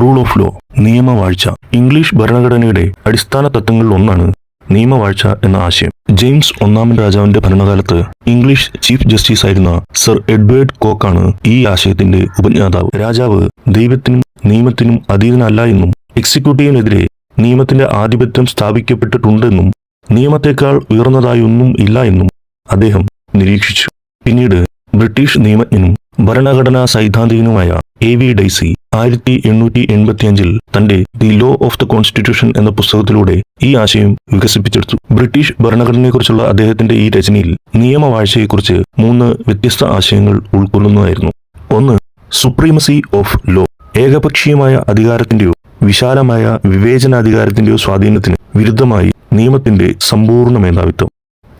Rule of law നിയമവാഴ്ച. English ഭരണഘടനയുടെ അടിസ്ഥാന തത്വങ്ങളിൽ ഒന്നാണ് നിയമവാഴ്ച എന്ന ആശയം. ജെയിംസ് ഒന്നാമൻ രാജാവിന്റെ ഭരണകാലത്ത് ഇംഗ്ലീഷ് ചീഫ് ജസ്റ്റിസ് ആയിരുന്ന സർ എഡ്വേർഡ് കോക്കാണ് ഈ ആശയത്തിന്റെ ഉപജ്ഞാതാവ്. രാജാവ് ദൈവത്തിനും നിയമത്തിനും അധീനനല്ല എന്നും എക്സിക്യൂട്ടീവിനെതിരെ നിയമത്തിന്റെ ആധിപത്യം സ്ഥാപിക്കപ്പെട്ടിട്ടുണ്ടെന്നും നിയമത്തെക്കാൾ ഉയർന്നതായൊന്നും ഇല്ല എന്നും അദ്ദേഹം നിരീക്ഷിച്ചു. പിന്നീട് ബ്രിട്ടീഷ് നിയമജ്ഞനും ഭരണഘടനാ സൈദ്ധാന്തികനുമായ എ വി ഡൈസി ആയിരത്തി എണ്ണൂറ്റി എൺപത്തിയഞ്ചിൽ തന്റെ the law of the constitution എന്ന പുസ്തകത്തിലൂടെ ഈ ആശയം വികസിപ്പിച്ചെടുത്തു. ബ്രിട്ടീഷ് ഭരണഘടനയെക്കുറിച്ചുള്ള അദ്ദേഹത്തിന്റെ ഈ രചനയിൽ നിയമവാഴ്ചയെക്കുറിച്ച് മൂന്ന് വ്യത്യസ്ത ആശയങ്ങൾ ഉൾക്കൊള്ളുന്നതായിരുന്നു. ഒന്ന് സുപ്രീമസി ഓഫ് ലോ ഏകപക്ഷീയമായ അധികാരത്തിന്റെയോ വിശാലമായ വിവേചനാധികാരത്തിന്റെയോ സ്വാധീനത്തിന് വിരുദ്ധമായി നിയമത്തിന്റെ സമ്പൂർണ മേധാവിത്വം.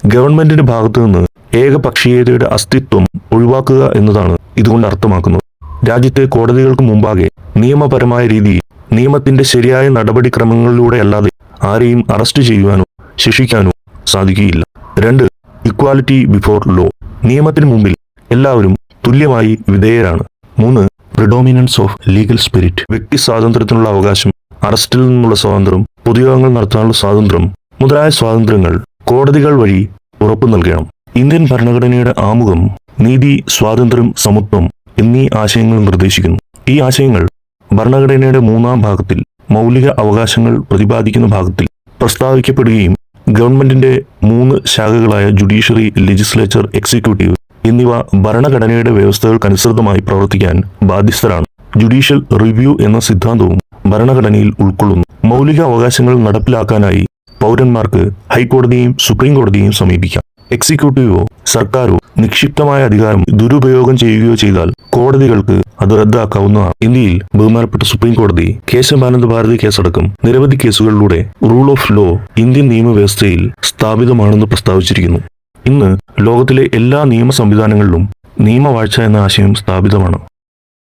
ഗവൺമെന്റിന്റെ ഭാഗത്തു നിന്ന് ഏകപക്ഷീയതയുടെ അസ്തിത്വം ഒഴിവാക്കുക എന്നതാണ് ഇതുകൊണ്ട് അർത്ഥമാക്കുന്നത്. രാജ്യത്തെ കോടതികൾക്ക് മുമ്പാകെ നിയമപരമായ രീതിയിൽ നിയമത്തിന്റെ ശരിയായ നടപടിക്രമങ്ങളിലൂടെ അല്ലാതെ ആരെയും അറസ്റ്റ് ചെയ്യുവാനോ ശിക്ഷിക്കാനോ സാധിക്കുകയില്ല. രണ്ട് ഇക്വാലിറ്റി ബിഫോർ ലോ നിയമത്തിന് മുമ്പിൽ എല്ലാവരും തുല്യമായി വിധേയരാണ്. മൂന്ന് പ്രിഡോമിനൻസ് ഓഫ് ലീഗൽ സ്പിരിറ്റ് വ്യക്തി സ്വാതന്ത്ര്യത്തിനുള്ള അവകാശം അറസ്റ്റിൽ നിന്നുള്ള സ്വാതന്ത്ര്യം പൊതുയോഗങ്ങൾ നടത്താനുള്ള സ്വാതന്ത്ര്യം മുതലായ സ്വാതന്ത്ര്യങ്ങൾ കോടതികൾ വഴി ഉറപ്പു നൽകണം ഇന്ത്യൻ ഭരണഘടനയുടെ ആമുഖം നീതി സ്വാതന്ത്ര്യം സമത്വം എന്നീ ആശയങ്ങൾ നിർദ്ദേശിക്കുന്നു ഈ ആശയങ്ങൾ ഭരണഘടനയുടെ മൂന്നാം ഭാഗത്തിൽ മൗലിക അവകാശങ്ങൾ പ്രതിപാദിക്കുന്ന ഭാഗത്തിൽ പ്രസ്താവിക്കപ്പെടുകയും ഗവൺമെന്റിന്റെ മൂന്ന് ശാഖകളായ ജുഡീഷ്യറി ലെജിസ്ലേച്ചർ എക്സിക്യൂട്ടീവ് എന്നിവ ഭരണഘടനയുടെ വ്യവസ്ഥകൾക്കനുസൃതമായി പ്രവർത്തിക്കാൻ ബാധ്യസ്ഥരാണ്. ജുഡീഷ്യൽ റിവ്യൂ എന്ന സിദ്ധാന്തവും ഭരണഘടനയിൽ ഉൾക്കൊള്ളുന്നു. മൗലിക അവകാശങ്ങൾ നടപ്പിലാക്കാനായി പൗരന്മാർക്ക് ഹൈക്കോടതിയെയും സുപ്രീം കോടതിയെയും സമീപിക്കാം. എക്സിക്യൂട്ടീവോ സർക്കാരോ നിക്ഷിപ്തമായ അധികാരം ദുരുപയോഗം ചെയ്യുകയോ ചെയ്താൽ കോടതികൾക്ക് അത് റദ്ദാക്കാവുന്നതാണ്. ഇന്ത്യയിൽ ബഹുമാനപ്പെട്ട സുപ്രീം കോടതി കേശവാനന്ദ ഭാരതി കേസടക്കം നിരവധി കേസുകളിലൂടെ റൂൾ ഓഫ് ലോ ഇന്ത്യൻ നിയമവ്യവസ്ഥയിൽ സ്ഥാപിതമാണെന്ന് പ്രസ്താവിച്ചിരിക്കുന്നു. ഇന്ന് ലോകത്തിലെ എല്ലാ നിയമ സംവിധാനങ്ങളിലും നിയമവാഴ്ച എന്ന ആശയം സ്ഥാപിതമാണ്.